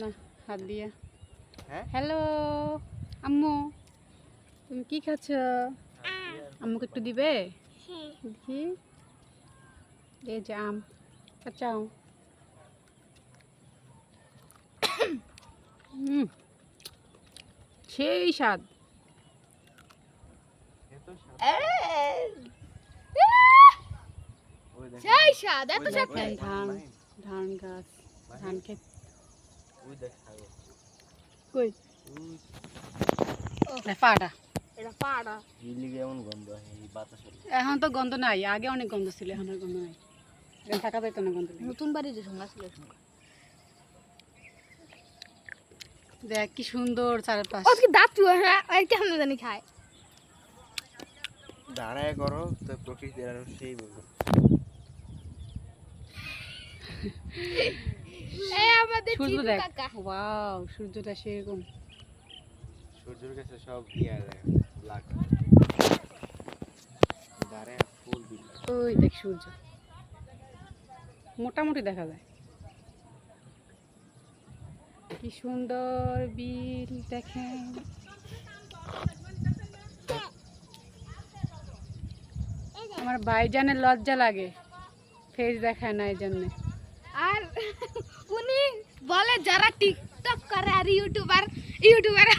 না হাত দিয়ে। হ্যাঁ? হ্যালো আম্মু তুমি কি খাচ্ছ? আম্মুকে একটু দিবে? দেখি। এই যে আম কাঁচাও। সেই স্বাদ। এত স্বাদ। ওই দেখো, সেই স্বাদ এত স্বাদ। ধান ধান গাছ ধান খেত ওই দেখ কই? ওই পাটা এটা পাড়া হিলিগে এমন গন্ধ এই বাতাসের এখন তো গন্ধ নাই আগে অনেক গন্ধ ছিল এখন আর গন্ধ নাই। এখন থাকা যাইতো না গন্ধ নতুন বাড়ি যে সঙ্গে ছিল দেখ কি সুন্দর চারপাশ। আজকে দাঁত চুয়া হ্যাঁ আর কেমন জানি খায়। দাঁড়ায় করো তো প্রকৃতির আরও সেই বলব। সূর্য দেখ। ওয়াও সূর্যটা সেরকম। সূর্যের কাছে সব ইয়া লাগ ফুল বিল ওই দেখ সূর্য। মোটামুটি দেখা যায়। কি সুন্দর বিল দেখেন। আমার ভাইজানের লজ্জা লাগে। ফেস দেখায় না এই জন্যে আর टिकटॉक कर रहा है यूट्यूबर यूट्यूबर